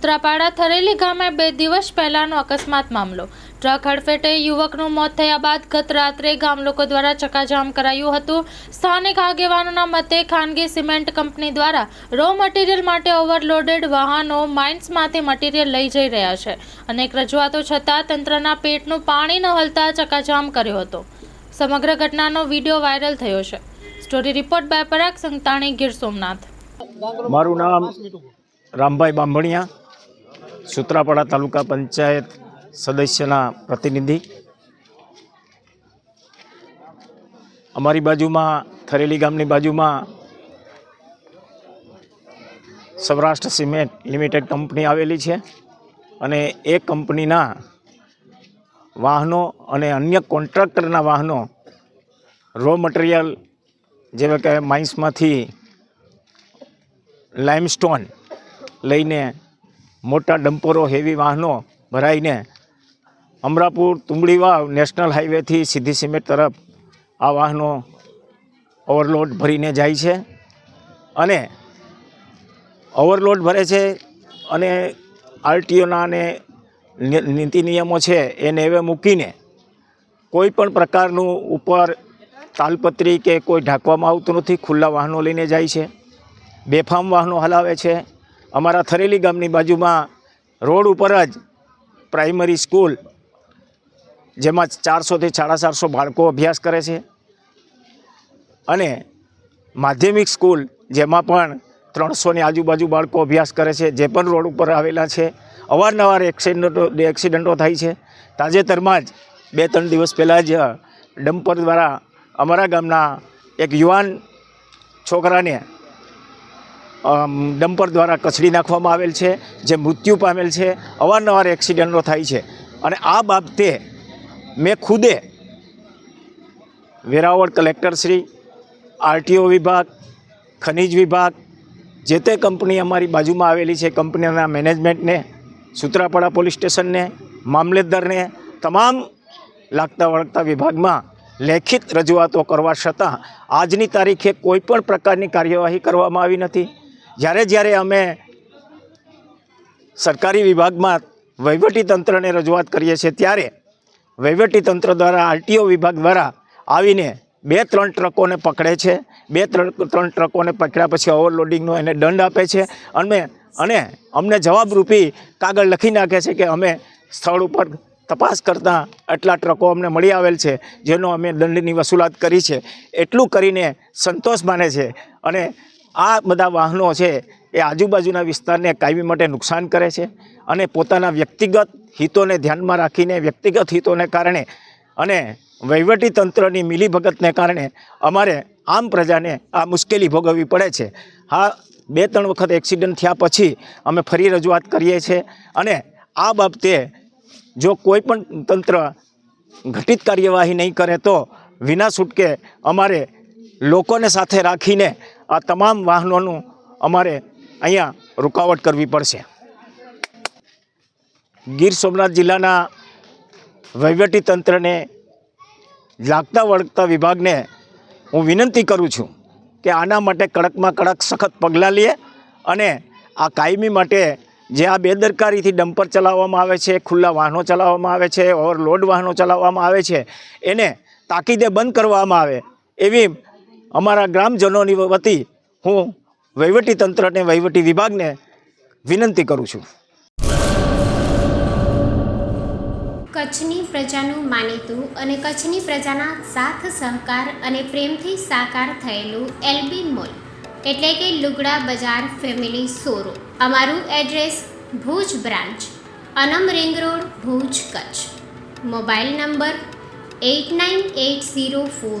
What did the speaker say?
સુત્રાપાડા થરેલી ગામે બે દિવસ પહેલાનો અકસ્માત મામલો. ટ્રક હડફેટે યુવકનું મોત થયા બાદ ગત રાત્રે ગામ લોકો દ્વારા ચકાજામ કરાયું હતું. સ્થાનિક આગેવાનોના મતે ખાનગી સિમેન્ટ કંપની દ્વારા રો મટીરિયલ માટે ઓવરલોડેડ વાહનો માઇન્સમાંથી મટીરિયલ લઈ જઈ રહ્યા છે. અનેક રજૂઆતો છતાં તંત્રના પેટનું પાણી ન હલતા ચકાજામ કર્યો હતો. સમગ્ર ઘટનાનો વીડિયો વાયરલ થયો છે. Story report by Parag Santani Gir Somnath. મારું નામ રામભાઈ બાંભણિયા. સુત્રાપાડા તાલુકા પંચાયત સદસ્યના પ્રતિનિધિ. અમારી બાજુમાં, થરેલી ગામની બાજુમાં સૌરાષ્ટ્ર સિમેન્ટ લિમિટેડ કંપની આવેલી છે અને એ કંપનીના વાહનો અને અન્ય કોન્ટ્રાક્ટરના વાહનો રો મટીરિયલ જેવા કે માઇન્સમાંથી લાઇમસ્ટોન લઈને મોટા ડમ્પરો હેવી વાહનો ભરાઈને અમરાપુર તુંબડી વાવ નેશનલ હાઈવેથી સીધી સિમેન્ટ તરફ આ વાહનો ઓવરલોડ ભરીને જાય છે અને ઓવરલોડ ભરે છે અને આરટીઓના અને નીતિ નિયમો છે એને હવે મૂકીને કોઈ પણ પ્રકારનું ઉપર તાલપત્રી કે કોઈ ઢાંકવામાં આવતું નથી, ખુલ્લા વાહનો લઈને જાય છે, બેફામ વાહનો હલાવે છે અમારા થરેલી ગામની બાજુમાં રોડ ઉપર જ પ્રાઇમરી સ્કૂલ, જેમાં ચારસોથી સાડા ચારસો બાળકો અભ્યાસ કરે છે. અને માધ્યમિક સ્કૂલ, જેમાં પણ ત્રણસોની આજુબાજુ બાળકો અભ્યાસ કરે છે, જે પણ રોડ ઉપર આવેલા છે. અવારનવાર એક્સિડન્ટો એક્સિડન્ટો થાય છે. તાજેતરમાં જ બે, ત્રણ દિવસ પહેલાં જ ડમ્પર દ્વારા અમારા ગામના એક યુવાન છોકરાને ડમ્પર દ્વારા કચડી નાખવામાં આવેલ છે, જે મૃત્યુ પામેલ છે, અવારનવાર એક્સિડન્ટો થાય છે. અને આ બાબતે મેં ખુદે વેરાવળ કલેક્ટરશ્રી આરટીઓ વિભાગ, ખનિજ વિભાગ, જે તે કંપની અમારી બાજુમાં આવેલી છે, કંપનીના મેનેજમેન્ટને, સુત્રાપાડા પોલીસ સ્ટેશનને, મામલેદારને, તમામ લાગતા વળગતા વિભાગમાં લેખિત રજૂઆતો કરવા છતાં આજની તારીખે કોઈ પણ પ્રકારની કાર્યવાહી કરવામાં આવી નથી. જ્યારે જ્યારે અમે સરકારી વિભાગમાં વહીવટી તંત્રને રજૂઆત કરીએ છીએ ત્યારે વહીવટી તંત્ર દ્વારા, આરટીઓ વિભાગ દ્વારા આવીને બે ત્રણ ટ્રકોને પકડે છે. બે ત્રણ ત્રણ ટ્રકોને પકડ્યા પછી ઓવરલોડિંગનો એને દંડ આપે છે. અને અને અમને જવાબરૂપી કાગળ લખી નાખે છે કે અમે સ્થળ ઉપર તપાસ કરતાં આટલા ટ્રકો અમને મળી આવેલ છે, જેનો અમે દંડની વસૂલાત કરી છે. એટલું કરીને સંતોષ માને છે. અને આ બધા વાહનો છે એ આજુબાજુના વિસ્તારને કાયમી માટે નુકસાન કરે છે અને પોતાના વ્યક્તિગત હિતોને ધ્યાનમાં રાખીને વ્યક્તિગત હિતોને કારણે અને વહીવટી તંત્રની મિલીભગતને કારણે અમારે આમ પ્રજાને આ મુશ્કેલી ભોગવવી પડે છે. હા, બે ત્રણ વખત એક્સિડન્ટ થયા પછી અમે ફરી રજૂઆત કરીએ છીએ અને આ બાબતે જો કોઈ પણ તંત્ર ઘટિત કાર્યવાહી નહીં કરે તો વિના છૂટકે અમારે લોકોને સાથે રાખીને આ તમામ વાહનોનું અમારે અહીંયા રૂકાવટ કરવી પડશે. ગીર સોમનાથ જિલ્લાના તંત્રને લાગતા વળગતા વિભાગને હું વિનંતી કરું છું કે આના માટે કડકમાં કડક સખત પગલાં લે અને આ કાયમી માટે જે આ બેદરકારીથી ડમ્પર ચલાવવામાં આવે છે, ખુલ્લા વાહનો ચલાવવામાં આવે છે, ઓવરલોડ વાહનો ચલાવવામાં આવે છે, એને તાકીદે બંધ કરવામાં આવે એવી અમારા ગ્રામજનોની વતી હું વહીવટી તંત્રને વહીવટી વિભાગને વિનંતી કરું છું. કચ્છની પ્રજાનું માનીતું અને કચ્છની પ્રજાના સાથ, સહકાર અને પ્રેમથી સાકાર થયેલું એલબી મોલ, એટલે કે લુગડા બજાર ફેમિલી સોરો અમારું address Bhuj branch, Anam ring road, Bhuj Kutch. Mobile number eight nine eight zero four